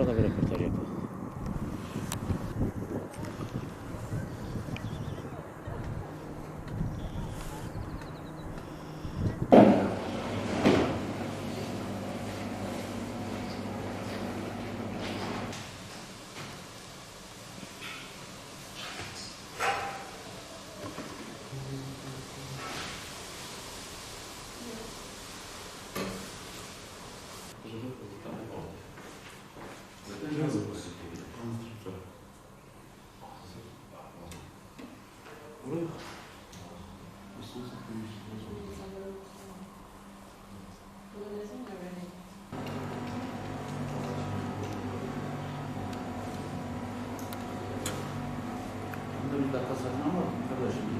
Ochrona Mienia Portalia. Sakın ama arkadaşım.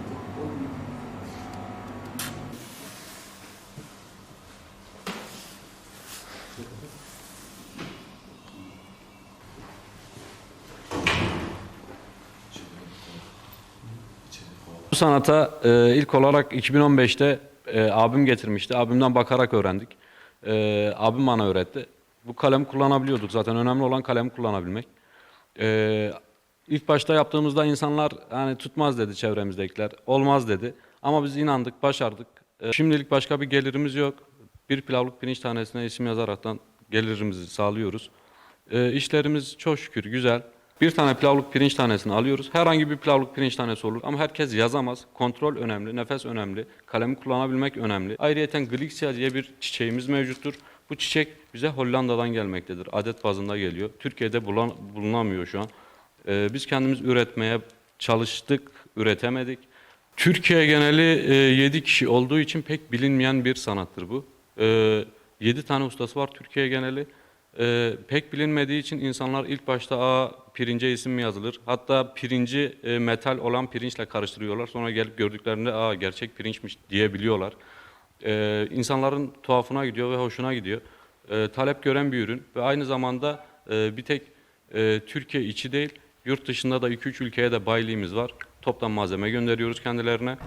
Bu sanata e, ilk olarak 2015'te e, abim getirmişti. Abimden bakarak öğrendik. E, abim bana öğretti. Bu kalem kullanabiliyorduk zaten. Önemli olan kalem kullanabilmek. E, ilk başta yaptığımızda insanlar hani tutmaz dedi çevremizdekiler. Olmaz dedi. Ama biz inandık, başardık. E, şimdilik başka bir gelirimiz yok. Bir pilavlık pirinç tanesine isim yazaraktan gelirimizi sağlıyoruz. E, işlerimiz çok şükür güzel. Bir tane pilavlık pirinç tanesini alıyoruz. Herhangi bir pilavlık pirinç tanesi olur ama herkes yazamaz. Kontrol önemli, nefes önemli, kalemi kullanabilmek önemli. Ayrıyeten Glixia diye bir çiçeğimiz mevcuttur. Bu çiçek bize Hollanda'dan gelmektedir. Adet bazında geliyor. Türkiye'de bulan, bulunamıyor şu an. Ee, biz kendimiz üretmeye çalıştık, üretemedik. Türkiye geneli 7 kişi olduğu için pek bilinmeyen bir sanattır bu. 7 tane ustası var Türkiye geneli. Ee, pek bilinmediği için insanlar ilk başta a pirince isim mi yazılır? Hatta pirinci e, metal olan pirinçle karıştırıyorlar. Sonra gelip gördüklerinde aa gerçek pirinçmiş diyebiliyorlar. Ee, insanların tuhafına gidiyor ve hoşuna gidiyor. Ee, talep gören bir ürün ve aynı zamanda e, bir tek e, Türkiye içi değil, yurt dışında da 2-3 ülkeye de bayiliğimiz var. Toptan malzeme gönderiyoruz kendilerine.